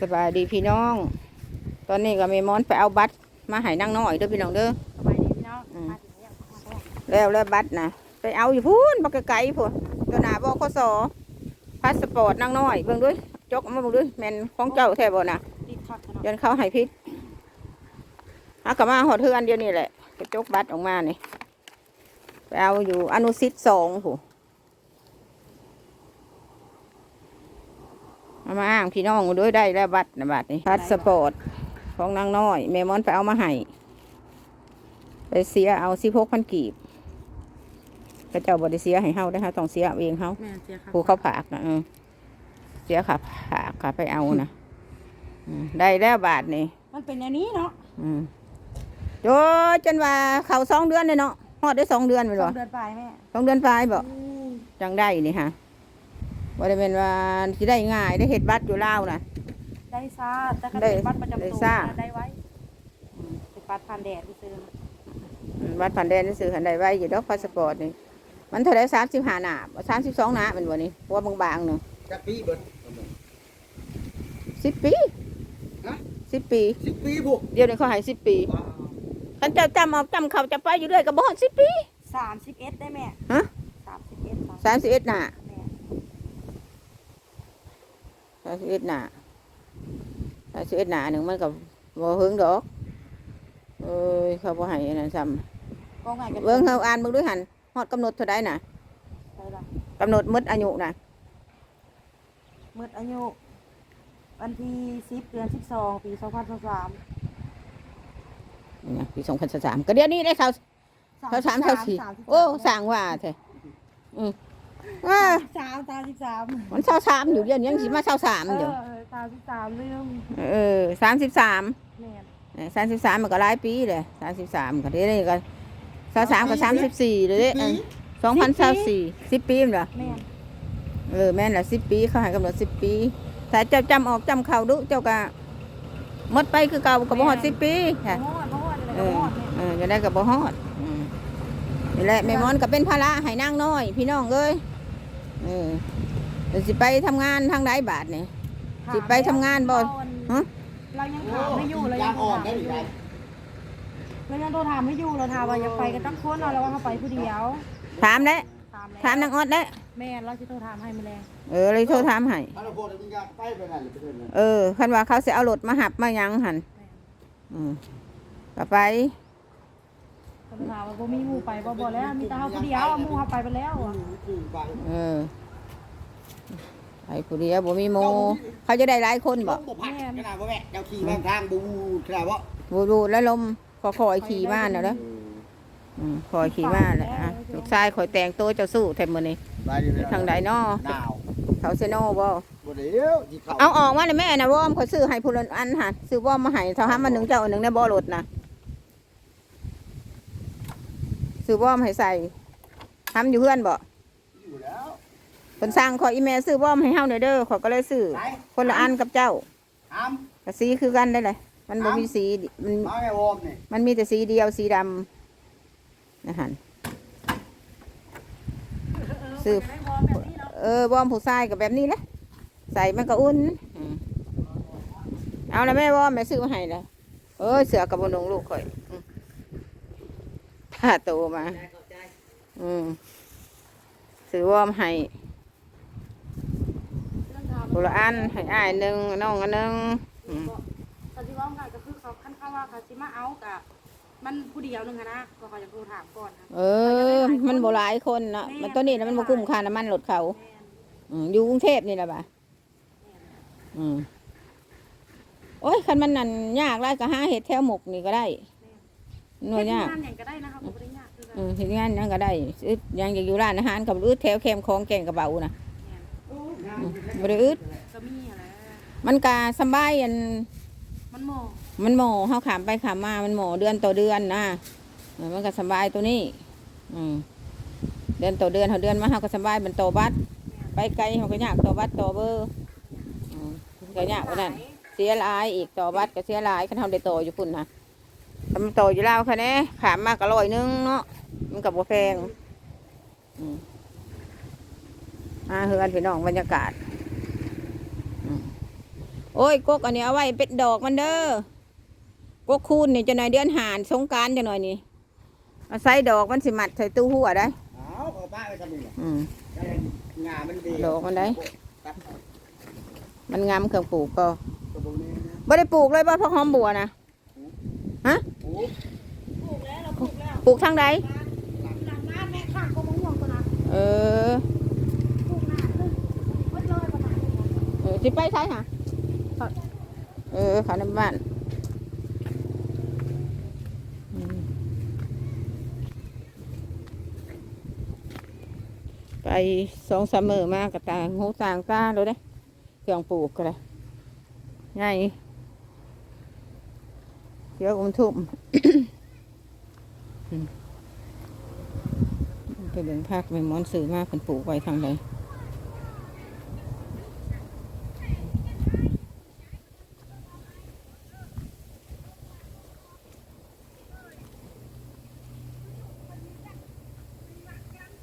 สบายดีพี่น้อง ตอนนี้ก็มีมอนไปเอาบัตรมาให้นั่งน้อยเด้อพี่น้องเด้อ สบายดีพี่น้องอืม มาถึงแล้วมาแล้วแล้วแล้วบัตรนะไปเอาอยู่พูนบักไกลๆพูนตัวหนาบกสพาสปอร์ตนั่งน้อยเบิ่งด้วยจกเอามาเบิ่งด้วยแม่นของเจ้าแท้บ่น่ะรีบทอดขนมยันเขาให้พิษฮักกะมาหอดเทือนเดียวนี่แหละไปจกบัตรออกมานี่ไปเอาอยู่อนุสิตสองผู้เอา มาอ้างพี่น้องด้วยได้แล้วบัตรนะบัตรนี่พาสปอร์ตของนางน้อยแม่มอนไปเอามาให้ไปเสียเอาสิพกพันกีบกระเจ้าบริเสียให้เฮาได้อเฮาต้องเสียเอาเองเฮาแม่เสียค่ะผู้เขาผากนะเออเสียขาผากขาไปเอานะอืมได้แล้วบาทนี่มันเป็นอย่างนี้เนาะอืมโยจนว่าเขาสองเดือนเลยเนาะฮอดได้สองเดือนไปสหรอองเดือนปลายแม่สองเดือนปลายบอกอืมจังได้นี่ฮะ ว่าได้เป็นว่าที่ได้ง่ายได้เห็ดบัตรอยู่ลาวนะได้ซ่าแต่ก็ได้เป็นบัตรประจำได้ตัวซ่า ได้ไว้อืมเป็นบัตรผ่านแดดที่ซื้อมาอืมบัตรผ่านแดนนี่ซื้อหันได้ไว้อยู่ดอกพาสปอร์ตนี่ มันเท่าไรสามสิบห้าหนาสามสิบสองหนาเป็นวันนี้เพราะว่าบางๆหนึ่งจักปีเบิดสิบปีฮะสิบปี สิบปีพวกเดี๋ยวนี้เขาให้สิบปีคันเจ้าจำเอาจำเขาจะไปอยู่เรื่อยก็บ่ฮอดสิบปี สามสิบเอ็ดได้แม่ฮะ สามสิบเอ็ดสามสิบเอ็ดหนา แม่สามสิบเอ็ดหนาสามสิบเอ็ดหนาหนึ่งมันกับบ่หึงดอกเอ้ยเขาบ่ให้อันนั้นซ้ก็ง่ายกันำเบิ่งเฮาอ่านเบิ่งด้วยหันฮอดกำหนดเท่าใดน่ะใช่ละกำหนดหมดอายุน่ะเมื่ออายุวันที่สิบเดือนสิบสองปีสองพันสิบสามนี่นะปี2003ก็เดี๋ยวนี้ได้เขาเขาสามเขาสี่โอ้สร้างว่าแท้อื มว่าสามสามสิบสามมันเศร้าสามอยู่เดี๋ยวนี้ยังสิมาเศร้าสามเออยู่อสามสิบสามเรื่องเออสามสิบสามแม่สามสิบสามมันก็หลายปีเลยสามสิบสามก็เดี๋ยวนี้ก็สามสามก็สามสิบสี่เลยเด้สองพันสามสี่สิบปีมั้งเหรอแม่เออแม่นละสิบปีเขาให้กำหนดสิบปีถ้าเจ้าจำออกจำเข่าดุเจ้าก็หมดไปคือเก่าก็บ่ฮอดสิบปีบ่ค่ะฮอดบ่ฮอดอะไรเอก็อบ่ฮอดแม่เออจะได้กับบ่ฮอดอืมนี่แหละแม่มอนก็เป็นภาระให้นางน้อย พี่น้องเอ้ย เออเดี๋ยวสิไปทำงานทางใดบาทนี่ สิไปทำงานบ่ฮะ เรายังถามไม่อยู่เลยยายังงโทรอ่อนถามได้หรือไงเรายังโทรถามไม่อยู่เราถามว่าอยากไปกันตั้งคนเราแล้วว่าเขาไปผู้เดียวถามได้ถามแล้วถามนางออดได้แม่เราจะโทรถามให้มาแรงเออเลยโทรถามให้ถ้าเราโพดมันยากไปไปนั่นหรือไปเดินนั่นเออคันว่าเขาสิเอารถมาหับมาหยังหันอืมก็ไป ก็เลยถามว่าบ่มีหมู่ไปบ่บ่แล้ว มีแต่เฮาผู้เดียวหมู่เฮาไปไปแล้วอะอืมไปเออไปผู้เดียวบ่มีโมเขาจะได้หลายคนบ่บ่พักขนาดว่าแม่เจ้าขี่บางทางบูขนาดว่าบูดูแล้วลมขอคอยขี่มาเนาะเด้ออืมคอยขี่มาแหละอะลูกชายคอยแต่งตัวเจ้าสู้แทมมื้อนี้ไปดีทางใดน้อหนาวเขาเซโนบ่บ่เดี๋ยวที่เขาเอาออกมาเลยแม่นะวอมเขาซื้อให้ผู้ละอันค่ะซื้อวอมมาให้เท่าหามันหนึ่งเจ้าอันหนึ่งในบ่อรถนะ ซื้อวอมให้ใส่ทำอยู่เพื่อนบ่อยู่แล้วคนสร้างขออีเมลซื้อวอมให้เฮาหน่อยเด้อขอยก็เลยซื้อไหนคนละอันกับเจ้าอ้ามก็สีคือกันได้เลยมันบ่มีสีมันมาแม่วอมนี่มันมีแต่สีเดียวสีดำนะฮะซื้อได้บ่แบบนี้เนาะเออวอมผู้ชายกับแบบนี้แหละใส่มันก็อุ่นอืมเอาละแม่วอมแม่ซื้อมาให้เลยเออเสือกับบนงลูกข่อย อืมถ้าโตมา อืมซื้อวอมให้เรื่องถามคนละอันให้อ้ายหนึ่งน้องอันหนึ่งอืมตอนที่ว่าง่ายก็คือเขาคันเข้าว่าเขาสิมาเอากะมันผู้เดียวนึงอะนะก็เขาจะโทรถามก่อนนะเออ มันโบหลายคนเนาะมันตัวนี้นะมันบ่คุ้มค่าน้ำมันรถเขาแม่นอืมอยู่กรุงเทพนี่แหละบ่ะอืมโอ้ยคันมันนั่นยากไรก็หาเห็ดแถวหมกนี่ก็ได้ หน่วยยาก เฮ็ดงานอย่างก็ได้นะครับผมบ่ได้ยากคือกันอืมเห็ดงานนั่นก็ได้อึดยังอยากอยู่ร้านอาหารกับอึดแถวแคมคลองแก่งกระเบานะแม่นอืมบ่ได้อึดก็มีอะไรมันกาสำบายอันมันหมอมันหมอเฮาขามไปขามมามันหมอเดือนต่อเดือนนะเออมันก็สำบายตัวนี้ อืมเดือนต่อเดือนเฮาเดือนมาเฮาก็สำบายมันต่อบัตรไปไกลเฮาก็ยากต่อบัตรต่อเบอร์อืมก็ยากกว่านั้น เสียหลายอีกต่อบัตรก็เสียหลายคันเฮาได้ต่ออยู่พุ่นนะ ทำต่ออยู่แล้วค่ะแน่ขามมากก็ร้อยหนึงเนาะมันกับบ่แพงอืมมาเฮือนพี่น้องบรรยากาศอืมโโอ้ยกกอันนี้เอาไว้เป็นดอกมันเด้อกกคูณนี่จะหน่อยเดือนหานสงกรารจะหน่อยนี่เอาใส่ดอกมันสิมัดใส่ตู้หัวได้เอาเอาป้าไปทำนี่แหละอืมได้งานมันดีดอกมันได้ตัดมันงามเครื่องปลูกก็ตัวพวกนี้นะไม่ได้ปลูกเลยบ่พักหอมบัวนะฮะโอ้ ปลูกแล้วเราปลูกแล้วปลูกทางใดหลังบ้านแม่ข้างก็มะม่วงตัวนั้นเออปลูกนานเลยวัดเลยประมาณนี้เออสิไปใช่ค่ะเออเขาในบ้านอืมไปสองสามมือมากระตางหูต่างตาเลยเด้เครื่องปลูกก็เลยง่ายเดี๋ยวอมทุ่มอืม ไปเดินภาคไปม้อนสื่อมากเป็นปลูกไว้ทางใด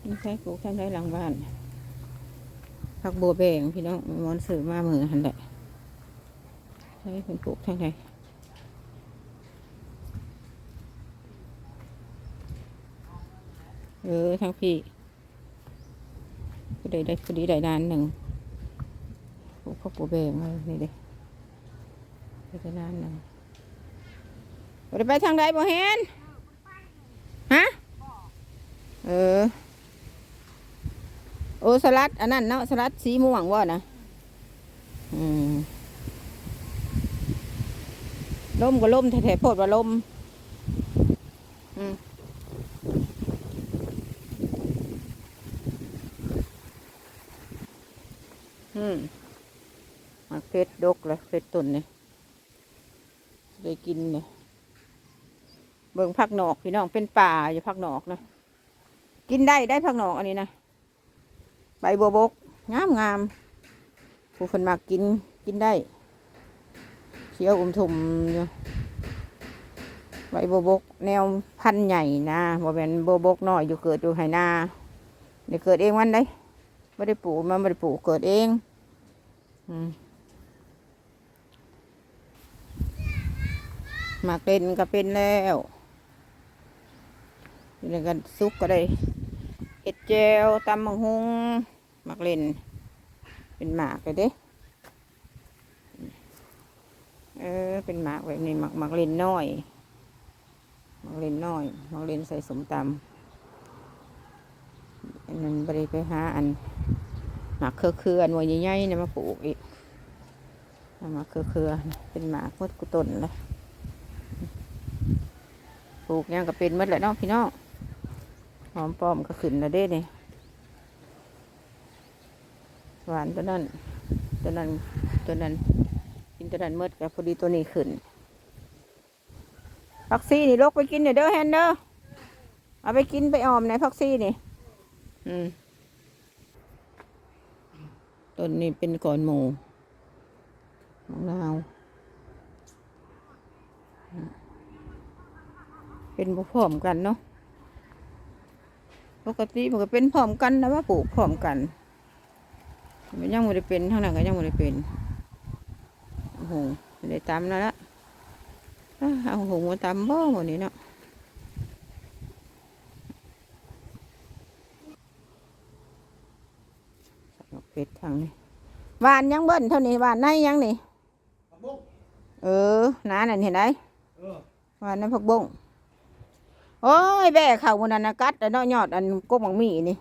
ไม่ใช่ปลูกทานได้หลังบ้านผักบัวแบงพี่น้องม้อนสื่อมามือหันแหละใช่เป็นปลูกทานใด เออทั้งพี่ก็ได้ได้พอดีได้นานหนึ่งปลูกผักบัวแบงเลยนี่เด้ได้ด้นานหนึ่งได้ไปทางใดบ่เห็นฮะเออโอสลัดอันนั้นเนาะสลัดสีม่วงว่านะอืมลมก็ลมแท้ๆโพดว่าลมอืม อืมมาเฟ็ดดกเลยเฟ็ดตุนเนี่ยได้กินเนี่ยเบิ่งผักหนอกพี่น้องเป็นป่าอยู่ผักหนอกนะกินได้ได้ผักหนอกอันนี้นะใบบัวบกงามงามผู้คนมากกินกินได้เขียวอุ่มทุ่มอยู่ใบบัวบก แนวพันใหญ่นะบ่เป็นบัวบกน้อยอยู่เกิดอยู่ไหนาเดี๋ยเกิดเองวันได้ ไม่ได้ปลูกมันไม่ได้ปลูกเกิดเองอมหมากเป็นก็เป็นแล้วนี่กันซุกก็ได้เห็ดเจลตำมังหุงหมักเล่น เป็นหมากเลยเด้เออเป็นหมากแบบนี้หมักหมักเล่นน้อยหมักเล่นน้อยหมักเล่นใส่สมตำอันนั้นบริไปหาอัน มากเครือเครือๆหน่วยใหญ่ๆเนี่ยมาปลูกอีกเอาหมากเครือเครือเป็นหมากมดกุตนเลยปลูกยังก็เป็นมดแหละเนาะพี่น้องหอมปอมก็ขึ้นแล้วเด้นี่หวานตัวนั้นตัวนั้นตัวนั้นกินตัวนั้นมดกับพอดีตัวนี้ขึ้นพักซี่นี่ลกไปกินเดี๋ยวเด้อแฮนเด้อเอาไปกินไปออมในพักซี่นี่ อืม ต้นนี้เป็นก่อนหมูมะนาว เป็นพร้อมกันเนาะ ปกติมันก็เป็นพร้อมกันนะว่าปลูกพร้อมกัน มันยังไม่ได้เป็นเท่านั้นก็ยังไม่ได้เป็น โอ้โหไม่ได้ตำแล้วละเอาหงมาตำบ่หมดนี้เนาะ เป็ดทางนี้วานยังเบิ้นเท่านี้วานในยังนี่ผักบุ้งเออน้านั่นเห็นไหมวานน้ำผักบุ้งโอ้ยแบ่เข่ามันนันกัดแต่นอยอดอันกบมังมีนี่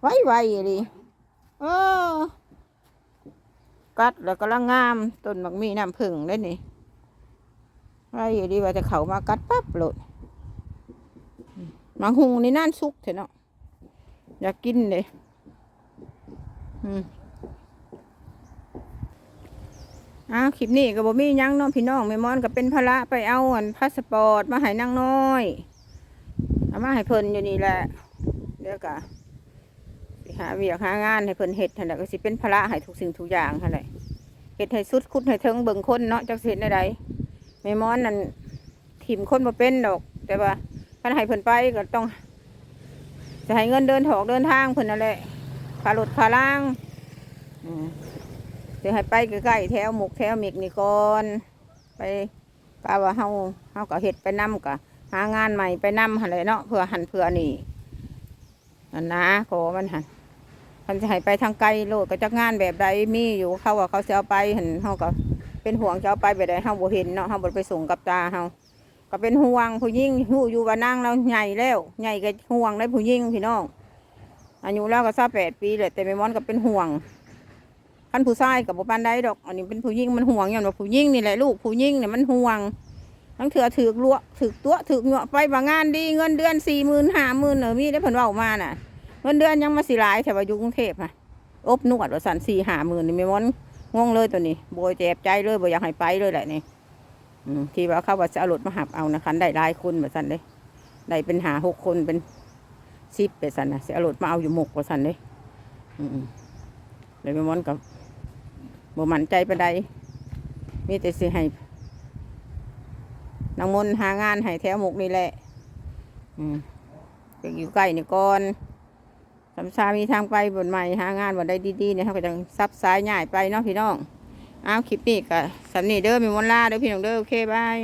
ไว้ไว้ดิเออกัดแล้วก็ละงามต้นมังมีน้ำผึ้งได้นี่ไว้ดีว่าจะเข่ามากัดปั๊บโหลดมังหุงนี่นั่นสุกเถอะเนาะอยากกินเลย อ้าวคลิปนี้ก็บ่มีหยังน้องพี่น้องแม่มอนก็เป็นภาระไปเอาอันพาสปอร์ตมาให้นางน้อยเอามาให้เพิ่นอยู่นี่แหละเดี๋ยวกะหาเวียกหางานให้เพิ่นเฮ็ดหั่นแหละก็สิเป็นภาระให้ทุกสิ่งทุกอย่างหั่นแหละเฮ็ดให้สุดคุดให้เทิงเบิ่งคนเนาะจักสิเฮ็ดได้ใดแม่มอนนั่นถิ่มคนบ่เป็นดอก แต่ว่าคันให้เพิ่นไปก็ต้องจะให้เงินเดินถอกเดินทางเพิ่นนั่นแหละ ค่ารถค่าล่างอืมจะให้ไปใกล้ๆแถวหมกแถวมิกนี่ก่อนไปกะว่าเฮาเฮาก็เฮ็ดไปนํกะหางานใหม่ไปนํหั่นแหละเนาะเพื่อหันเพื่อนี่อันนะขอมันหันคันจะให้ไปทางไกลโลดก็จักงานแบบใดมีอยู่เขาว่าเขาจะเอาไปหันเฮาก็เป็นห่วงจะเอาไปแบบใดเฮาบ่เห็นเนาะเฮาบ่ได้ไปส่งกับตาเฮาก็เป็นห่วงผู้หญิงฮู้อยู่ว่านางเราใหญ่แล้วใหญ่ก็ห่วงได้ผู้หญิงพี่น้อง อายุเราก็28ปีแหละแต่แม่มอนก็เป็นห่วงคันผู้ชายกับบ่ปานใดดอก อันนี้เป็นผู้หญิงมันห่วงอย่างว่าผู้หญิงนี่แหละลูกผู้หญิงเนี่ยมันห่วงทั้งเถื่อถือกลวถือกตัวถือกเงาะไปบางงานดีเงินเดือนสี่หมื่นห้าหมื่นเนอมีได้เพิ่นเว้ามาน่ะ เงินเดือนยังมาสิหลายแถวาอยู่กรุงเทพค่ะอบนวดว่าสันสี่ห้าหมื่นนี่ไม่มอนงงเลยตัวนี้โบยแจบใจเลยโบ่อยากให้ไปเลยแหละนี่ที่ว่าเขาว่าจะเอารถมาหับเอานะคันได้หลายคนแบบสันเลยได้เป็นหาหกคนเป็น สิบแบบสันนะจะเอารถมาเอาอยู่หมกว่าสันเลยอืมๆเลยไม่มอนกับบ่มันใจปนใดมีแต่สิให้นางมนหางานให้แถวหมกนี่แหละ อืมอยู่ใกล้นี่ก่อนสำชามีทางไปบนใหม่หางานบนใดดีๆเนี่ยเขาก็จะซับซ้ายง่ายไปเนาะพี่น้อง อ้าวคลิปนี้ก็สำนีเด้อมีมนลาเด้อพี่น้องเด้อโอเคบาย